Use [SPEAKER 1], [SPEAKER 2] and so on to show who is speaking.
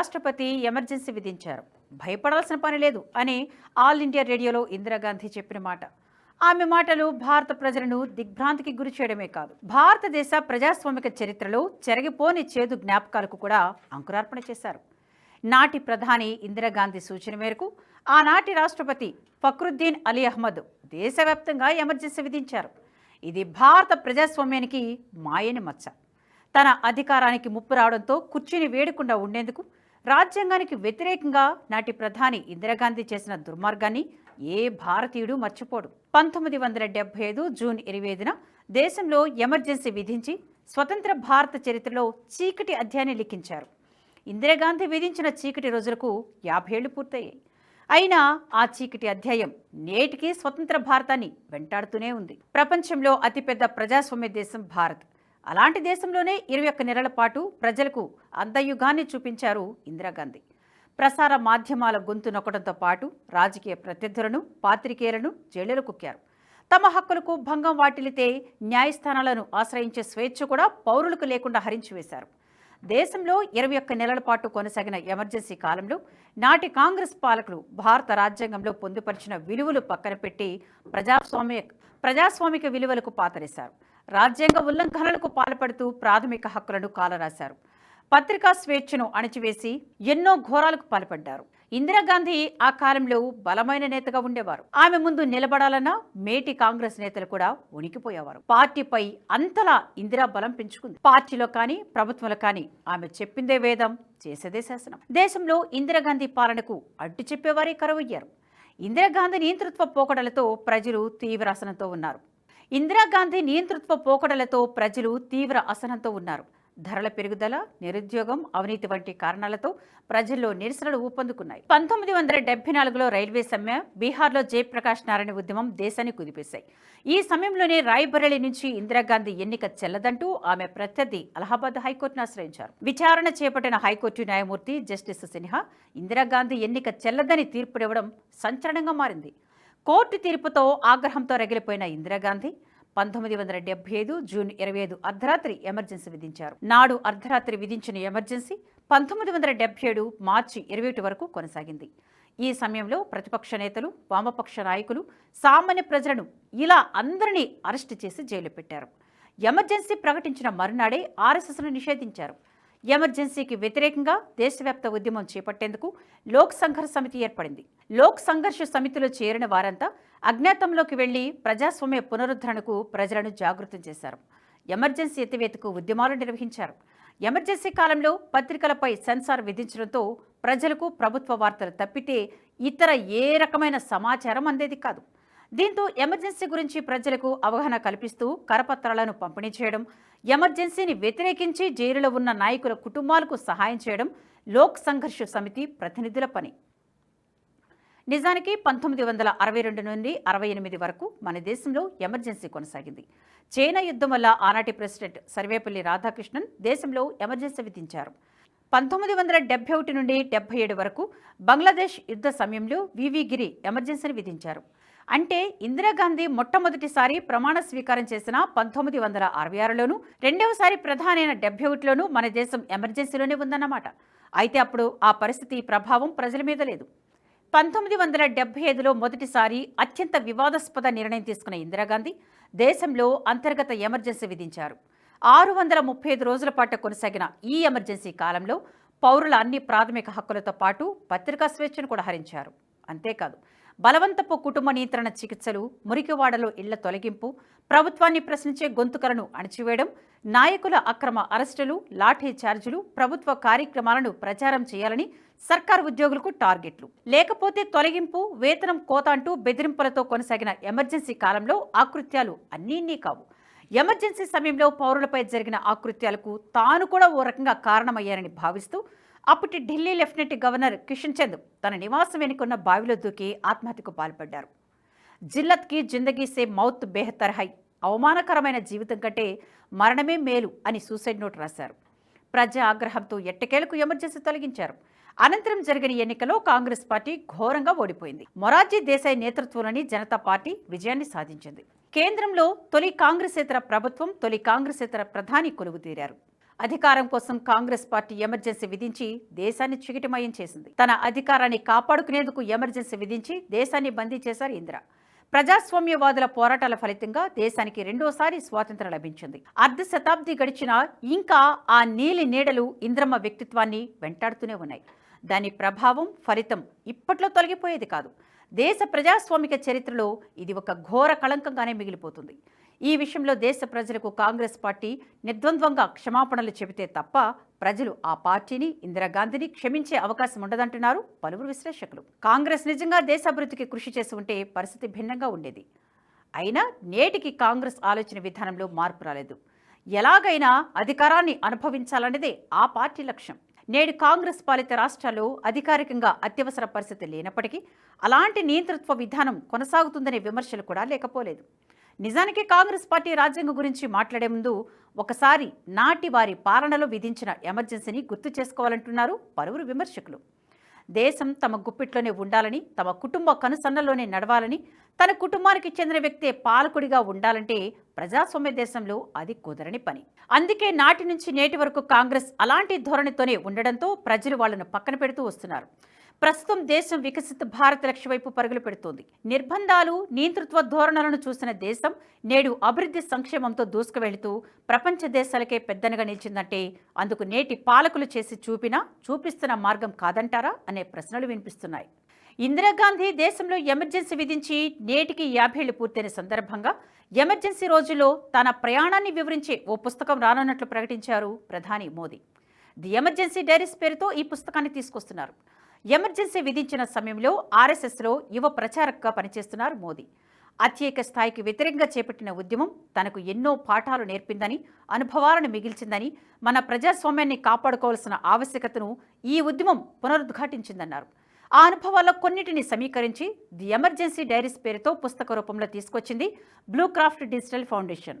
[SPEAKER 1] రాష్ట్రపతి ఎమర్జెన్సీ విధించారు. భయపడాల్సిన పని లేదు అని ఆల్ ఇండియా రేడియోలో ఇందిరాగాంధీ చెప్పిన మాట. ఆమె మాటలు భారత ప్రజలను దిగ్భ్రాంతికి గురి చేయడమే కాదు. భారతదేశ ప్రజాస్వామిక చరిత్రలో చెరగిపోని చేదు జ్ఞాపకాలకు కూడా అంకురార్పణ చేశారు. నాటి ప్రధాని ఇందిరాగాంధీ సూచన మేరకు ఆనాటి రాష్ట్రపతి ఫక్రుద్దీన్ అలీ అహ్మద్ దేశవ్యాప్తంగా ఎమర్జెన్సీ విధించారు. ఇది భారత ప్రజాస్వామ్యానికి మాయని మచ్చ. తన అధికారానికి ముప్పు రావడంతో కుర్చీని వేడకుండా ఉండేందుకు రాజ్యాంగానికి వ్యతిరేకంగా నాటి ప్రధాని ఇందిరాగాంధీ చేసిన దుర్మార్గాన్ని ఏ భారతీయుడు మర్చిపోడు. పంతొమ్మిది వందల డెబ్బై ఐదు జూన్ ఇరవై ఐదున దేశంలో ఎమర్జెన్సీ విధించి స్వతంత్ర భారత చరిత్రలో చీకటి అధ్యాయాన్ని లిఖించారు. ఇందిరాగాంధీ విధించిన చీకటి రోజులకు యాభై ఏళ్ళు పూర్తయ్యాయి. అయినా ఆ చీకటి అధ్యాయం నేటికి స్వతంత్ర భారతాన్ని వెంటాడుతూనే ఉంది. ప్రపంచంలో అతిపెద్ద ప్రజాస్వామ్య దేశం భారత్. అలాంటి దేశంలోనే ఇరవై ఒక్క నెలల పాటు ప్రజలకు అంతయుగాన్ని చూపించారు ఇందిరాగాంధీ ప్రసార మాధ్యమాల గొంతు నొక్కడంతో పాటు రాజకీయ ప్రత్యర్థులను పాత్రికేయులను జైలులో కుక్కారు. తమ హక్కులకు భంగం వాటిల్లితే న్యాయస్థానాలను ఆశ్రయించే స్వేచ్ఛ కూడా పౌరులకు లేకుండా హరించివేశారు దేశంలో ఇరవై ఒక్క నెలల పాటు కొనసాగిన ఎమర్జెన్సీ కాలంలో నాటి కాంగ్రెస్ పాలకులు భారత రాజ్యాంగంలో పొందుపరిచిన విలువలు పక్కన పెట్టి ప్రజాస్వామ్య ప్రజాస్వామిక విలువలకు పాతరేశారు. రాజ్యాంగ ఉల్లంఘనలకు పాల్పడుతూ ప్రాథమిక హక్కులను కాలరాశారు. పత్రికా స్వేచ్ఛను అణచివేసి ఎన్నో ఘోరాలకు పాల్పడ్డారు. ఇందిరాగాంధీ ఆ కాలంలో బలమైన నేతగా ఉండేవారు. ఆమె ముందు నిలబడాలన్నా మేటి కాంగ్రెస్ నేతలు కూడా ఉనికిపోయేవారు. పార్టీపై అంతలా ఇందిరా బలం పెంచుకుంది. పార్టీలో కానీ ప్రభుత్వంలో కానీ ఆమె చెప్పిందే వేదం చేసేదే శాసనం. దేశంలో ఇందిరాగాంధీ పాలనకు అడ్డు చెప్పేవారే కరువయ్యారు. ఇందిరాగాంధీ నియంతృత్వ పోకడలతో ప్రజలు తీవ్ర అసనంతో ఉన్నారు. ఇందిరాగాంధీ నియంతృత్వ పోకడలతో ప్రజలు తీవ్ర అసహనంతో ఉన్నారు. ధరల పెరుగుదల నిరుద్యోగం అవినీతి వంటి కారణాలతో ప్రజల్లో నిరసనలు ఊపందుకున్నాయి. పంతొమ్మిది వందల డెబ్బై నాలుగులో రైల్వే సమ్మె బీహార్లో జయప్రకాష్ నారాయణ ఉద్యమం దేశాన్ని కుదిపేశాయి. ఈ సమయంలోనే రాయ్బరేలీ నుంచి ఇందిరాగాంధీ ఎన్నిక చెల్లదంటూ ఆమె ప్రత్యర్థి అలహాబాద్ హైకోర్టును ఆశ్రయించారు. విచారణ చేపట్టిన హైకోర్టు న్యాయమూర్తి జస్టిస్ సిన్హా ఇందిరాగాంధీ ఎన్నిక చెల్లదని తీర్పునివ్వడం సంచలనంగా మారింది. కోర్టు తీర్పుతో ఆగ్రహంతో రగిలిపోయిన ఇందిరాగాంధీ పంతొమ్మిది వందల డెబ్బై ఐదు జూన్ ఇరవై ఐదు అర్ధరాత్రి ఎమర్జెన్సీ విధించారు. నాడు అర్ధరాత్రి విధించిన ఎమర్జెన్సీ పంతొమ్మిది వందల డెబ్బై ఏడు మార్చి ఇరవై ఒకటి వరకు కొనసాగింది. ఈ సమయంలో ప్రతిపక్ష నేతలు వామపక్ష నాయకులు సామాన్య ప్రజలను ఇలా అందరినీ అరెస్టు చేసి జైలు పెట్టారు. ఎమర్జెన్సీ ప్రకటించిన మరునాడే ఆర్ఎస్ఎస్ను నిషేధించారు. ఎమర్జెన్సీకి వ్యతిరేకంగా దేశవ్యాప్త ఉద్యమం చేపట్టేందుకు లోక్ సంఘర్ష సమితి ఏర్పడింది. లోక్ సంఘర్ష సమితిలో చేరిన వారంతా అజ్ఞాతంలోకి వెళ్ళి ప్రజాస్వామ్య పునరుద్ధరణకు ప్రజలను జాగృతం చేశారు. ఎమర్జెన్సీ ఎత్తివేతకు ఉద్యమాలు నిర్వహించారు. ఎమర్జెన్సీ కాలంలో పత్రికలపై సెన్సార్ విధించడంతో ప్రజలకు ప్రభుత్వ వార్తలు తప్పితే ఇతర ఏ రకమైన సమాచారం అందేది కాదు. దీంతో ఎమర్జెన్సీ గురించి ప్రజలకు అవగాహన కల్పిస్తూ కరపత్రాలను పంపిణీ చేయడం ఎమర్జెన్సీని వ్యతిరేకించి జైలులో ఉన్న నాయకుల కుటుంబాలకు సహాయం చేయడం లోక్ సంఘర్ష సమితి ప్రతినిధుల పని. నిజానికి పంతొమ్మిది వందల అరవై రెండు నుండి అరవై ఎనిమిది వరకు మన దేశంలో ఎమర్జెన్సీ కొనసాగింది. చైనా యుద్ధం వల్ల ఆనాటి ప్రెసిడెంట్ సర్వేపల్లి రాధాకృష్ణన్ దేశంలో ఎమర్జెన్సీ విధించారు. పంతొమ్మిది వందల డెబ్బై ఒకటి నుండి డెబ్బై ఏడు వరకు బంగ్లాదేశ్ యుద్ధ సమయంలో వివి గిరి ఎమర్జెన్సీని విధించారు. అంటే ఇందిరాగాంధీ మొట్టమొదటిసారి ప్రమాణ స్వీకారం చేసిన పంతొమ్మిది వందల అరవై ఆరులోను రెండవసారి ప్రధానైన డెబ్బై ఒకటిలోనూ మన దేశం ఎమర్జెన్సీలోనే ఉందన్నమాట. అయితే అప్పుడు ఆ పరిస్థితి ప్రభావం ప్రజల మీద లేదు. పంతొమ్మిది వందల డెబ్బై ఐదులో మొదటిసారి అత్యంత వివాదాస్పద నిర్ణయం తీసుకున్న ఇందిరాగాంధీ దేశంలో అంతర్గత ఎమర్జెన్సీ విధించారు. ఆరు వందల ముప్పై ఐదు రోజుల పాటు కొనసాగిన ఈ ఎమర్జెన్సీ కాలంలో పౌరుల అన్ని ప్రాథమిక హక్కులతో పాటు పత్రికా స్వేచ్ఛను కూడా హరించారు. అంతేకాదు బలవంతపు కుటుంబ నియంత్రణ చికిత్సలు మురికివాడలో ఇళ్ళ తొలగింపు ప్రభుత్వాన్ని ప్రశ్నించే గొంతుకలను అణచివేయడం నాయకుల అక్రమ అరెస్టులు లాఠీ ఛార్జీలు ప్రభుత్వ కార్యక్రమాలను ప్రచారం చేయాలని సర్కార్ ఉద్యోగులకు టార్గెట్లు. లేకపోతే తొలగింపు వేతనం కోత అంటూ బెదిరింపులతో కొనసాగిన ఎమర్జెన్సీ కాలంలో ఆకృత్యాలు అన్నీ కావు. ఎమర్జెన్సీ సమయంలో పౌరులపై జరిగిన ఆకృత్యాలకు తాను కూడా ఓ రకంగా కారణమయ్యారని భావిస్తూ అప్పటి ఢిల్లీ లెఫ్టినెంట్ గవర్నర్ కిషన్ చంద్ తన నివాసం వెనుకున్న బావిలో దూకి ఆత్మహత్యకు పాల్పడ్డారు. జిల్లత్కి జిందగీ సే మౌత్ బెహతర్ హై అవమానకరమైన జీవితం కంటే మరణమే మేలు అని సూసైడ్ నోట్ రాశారు. ప్రజా ఆగ్రహంతో ఎట్టకేలకు ఎమర్జెన్సీ తొలగించారు. అనంతరం జరిగిన ఎన్నికలో కాంగ్రెస్ పార్టీ ఘోరంగా ఓడిపోయింది. మొరార్జీ దేశాయ్ నేతృత్వంలోని జనతా పార్టీ విజయాన్ని సాధించింది. కేంద్రంలో తొలి కాంగ్రెసేతర ప్రభుత్వం తొలి కాంగ్రెసేతర ప్రధాని కొలువుతీరారు. అధికారం కోసం కాంగ్రెస్ పార్టీ ఎమర్జెన్సీ విధించి దేశాన్ని చికిటమయం చేసింది. తన అధికారాన్ని కాపాడుకునేందుకు ఎమర్జెన్సీ విధించి దేశాన్ని బందీ చేశారు ఇందిర. ప్రజాస్వామ్యవాదుల పోరాటాల ఫలితంగా దేశానికి రెండోసారి స్వాతంత్రం లభించింది. అర్ధ శతాబ్ది గడిచినా ఇంకా ఆ నీలి నీడలు ఇంద్రమ్మ వ్యక్తిత్వాన్ని వెంటాడుతూనే ఉన్నాయి. దాని ప్రభావం ఫలితం ఇప్పట్లో తొలగిపోయేది కాదు. దేశ ప్రజాస్వామిక చరిత్రలో ఇది ఒక ఘోర కళంకంగానే మిగిలిపోతుంది. ఈ విషయంలో దేశ ప్రజలకు కాంగ్రెస్ పార్టీ నిర్ద్వంద్వంగా క్షమాపణలు చెబితే తప్ప ప్రజలు ఆ పార్టీని ఇందిరాగాంధీని క్షమించే అవకాశం ఉండదంటున్నారు పలువురు విశ్లేషకులు. కాంగ్రెస్ నిజంగా దేశాభివృద్ధికి కృషి చేసి ఉంటే పరిస్థితి భిన్నంగా ఉండేది. అయినా నేటికి కాంగ్రెస్ ఆలోచన విధానంలో మార్పు రాలేదు. ఎలాగైనా అధికారాన్ని అనుభవించాలన్నదే ఆ పార్టీ లక్ష్యం. నేడు కాంగ్రెస్ పాలిత రాష్ట్రాల్లో అధికారికంగా అత్యవసర పరిస్థితి లేనప్పటికీ అలాంటి నియంతృత్వ విధానం కొనసాగుతుందనే విమర్శలు కూడా లేకపోలేదు. నిజానికి కాంగ్రెస్ పార్టీ రాజ్యాంగం గురించి మాట్లాడే ముందు ఒకసారి నాటి వారి పాలనలో విధించిన ఎమర్జెన్సీని గుర్తు చేసుకోవాలంటున్నారు పలువురు విమర్శకులు. దేశం తమ గుప్పిట్లోనే ఉండాలని తమ కుటుంబ కనుసన్నల్లోనే నడవాలని తన కుటుంబానికి చెందిన వ్యక్తే పాలకుడిగా ఉండాలంటే ప్రజాస్వామ్య దేశంలో అది కుదరని పని. అందుకే నాటి నుంచి నేటి వరకు కాంగ్రెస్ అలాంటి ధోరణితోనే ఉండడంతో ప్రజలు వాళ్ళను పక్కన పెడుతూ వస్తున్నారు. ప్రస్తుతం దేశం వికసిత భారత్ లక్ష్య వైపు పరుగులు పెడుతోంది. నిర్బంధాలు నియంతృత్వ ధోరణులను చూసిన దేశం నేడు అభివృద్ధి సంక్షేమంతో దూసుకువెళుతూ ప్రపంచ దేశాలకే పెద్దనగా నిలిచిందంటే అందుకు నేటి పాలకులు చేసి చూపినా చూపిస్తున్న మార్గం కాదంటారా అనే ప్రశ్నలు వినిపిస్తున్నాయి. ఇందిరాగాంధీ దేశంలో ఎమర్జెన్సీ విధించి నేటికి యాభేళ్ళు పూర్తయిన సందర్భంగా ఎమర్జెన్సీ రోజుల్లో తన ప్రయాణాన్ని వివరించే ఓ పుస్తకం రానున్నట్లు ప్రకటించారు ప్రధాని మోదీ. ది ఎమర్జెన్సీ డైరీస్ పేరుతో ఈ పుస్తకాన్ని తీసుకొస్తున్నారు. ఎమర్జెన్సీ విధించిన సమయంలో ఆర్ఎస్ఎస్లో యువ ప్రచారకగా పనిచేస్తున్నారు మోదీ. అత్యేక స్థాయికి వ్యతిరేకంగా చేపట్టిన ఉద్యమం తనకు ఎన్నో పాఠాలు నేర్పిందని అనుభవాలను మిగిల్చిందని మన ప్రజాస్వామ్యాన్ని కాపాడుకోవాల్సిన ఆవశ్యకతను ఈ ఉద్యమం పునరుద్ఘాటించిందన్నారు. ఆ అనుభవాల్లో కొన్నిటిని సమీకరించి ది ఎమర్జెన్సీ డైరీస్ పేరుతో పుస్తక రూపంలో తీసుకొచ్చింది బ్లూ క్రాఫ్ట్ డిజిటల్ ఫౌండేషన్.